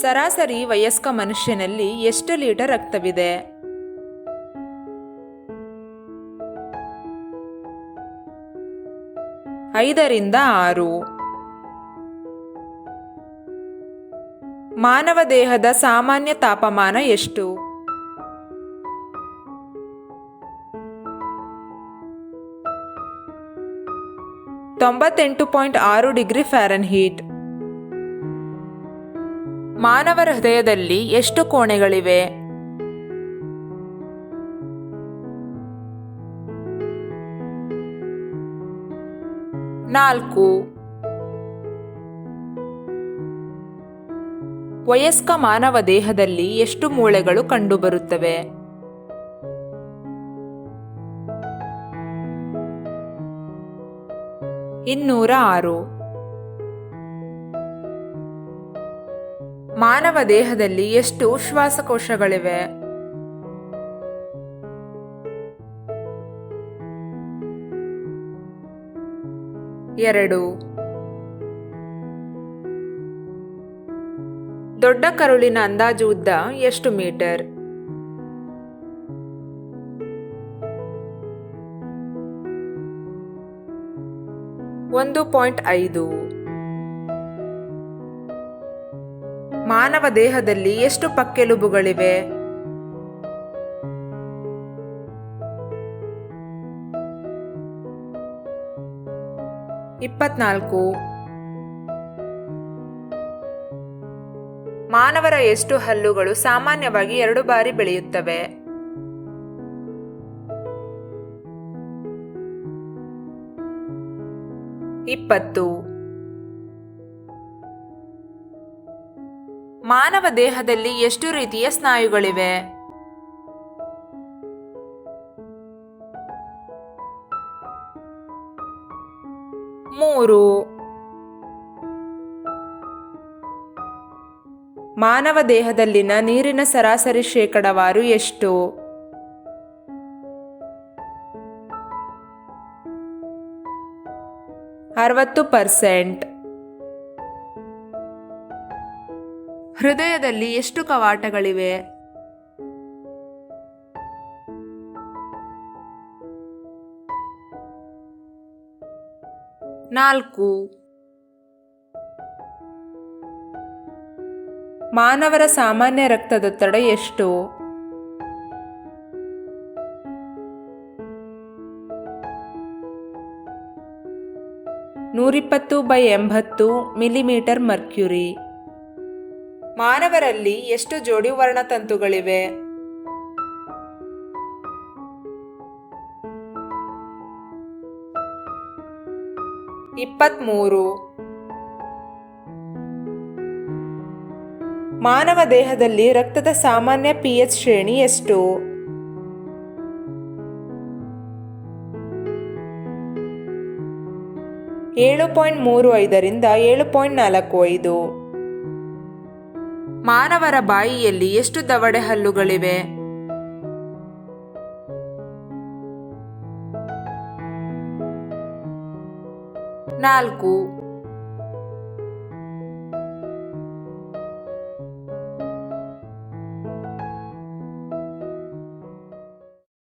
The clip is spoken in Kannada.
ಸರಾಸರಿ ವಯಸ್ಕ ಮನುಷ್ಯನಲ್ಲಿ ಎಷ್ಟು ಲೀಟರ್ ರಕ್ತವಿದೆ? ಐದರಿಂದ ಆರು. ಮಾನವ ದೇಹದ ಸಾಮಾನ್ಯ ತಾಪಮಾನ ಎಷ್ಟು? ತೊಂಬತ್ತೆಂಟು ಪಾಯಿಂಟ್ ಆರು ಡಿಗ್ರಿ ಫ್ಯಾರನ್ಹೀಟ್. ಮಾನವರ ಹೃದಯದಲ್ಲಿ ಎಷ್ಟು ಕೋಣೆಗಳಿವೆ? ನಾಲ್ಕು. ವಯಸ್ಕ ಮಾನವ ದೇಹದಲ್ಲಿ ಎಷ್ಟು ಮೂಳೆಗಳು ಕಂಡುಬರುತ್ತವೆ? ಇನ್ನೂರ ಆರು. ಮಾನವ ದೇಹದಲ್ಲಿ ಎಷ್ಟು ಶ್ವಾಸಕೋಶಗಳಿವೆ? ಎರಡು. ದೊಡ್ಡ ಕರುಳಿನ ಅಂದಾಜು ಉದ್ದ ಎಷ್ಟು ಮೀಟರ್? ಒಂದು ಪಾಯಿಂಟ್ ಐದು. ಮಾನವ ದೇಹದಲ್ಲಿ ಎಷ್ಟು ಪಕ್ಕೆಲುಬುಗಳಿವೆ? ಇಪ್ಪತ್ನಾಲ್ಕು. ಮಾನವರ ಎಷ್ಟು ಹಲ್ಲುಗಳು ಸಾಮಾನ್ಯವಾಗಿ ಎರಡು ಬಾರಿ ಬೆಳೆಯುತ್ತವೆ? ಇಪ್ಪತ್ತು. ಮಾನವ ದೇಹದಲ್ಲಿ ಎಷ್ಟು ರೀತಿಯ ಸ್ನಾಯುಗಳಿವೆ? ಮೂರು. ಮಾನವ ದೇಹದಲ್ಲಿನ ನೀರಿನ ಸರಾಸರಿ ಶೇಕಡವಾರು ಎಷ್ಟು? ಅರವತ್ತು ಪರ್ಸೆಂಟ್. ಹೃದಯದಲ್ಲಿ ಎಷ್ಟು ಕವಾಟಗಳಿವೆ? ನಾಲ್ಕು. ಮಾನವರ ಸಾಮಾನ್ಯ ರಕ್ತದೊತ್ತಡ ಎಷ್ಟು? ನೂರಿಪ್ಪತ್ತು ಬೈ ಎಂಬತ್ತು ಮಿಲಿಮೀಟರ್ ಮರ್ಕ್ಯುರಿ. ಮಾನವರಲ್ಲಿ ಎಷ್ಟು ಜೋಡಿ ವರ್ಣತಂತುಗಳಿವೆ? ಇಪ್ಪತ್ತ್ಮೂರು ಮಾನವ ದೇಹದಲ್ಲಿ ರಕ್ತದ ಸಾಮಾನ್ಯ ಪಿಎಚ್ ಶ್ರೇಣಿ ಎಷ್ಟು? ಏಳು ಪಾಯಿಂಟ್ ಮೂರು ಐದರಿಂದ ಏಳು ಪಾಯಿಂಟ್ ನಾಲ್ಕು ಐದು. ಮಾನವರ ಬಾಯಿಯಲ್ಲಿ ಎಷ್ಟು ದವಡೆ ಹಲ್ಲುಗಳಿವೆ? ನಾಲ್ಕು.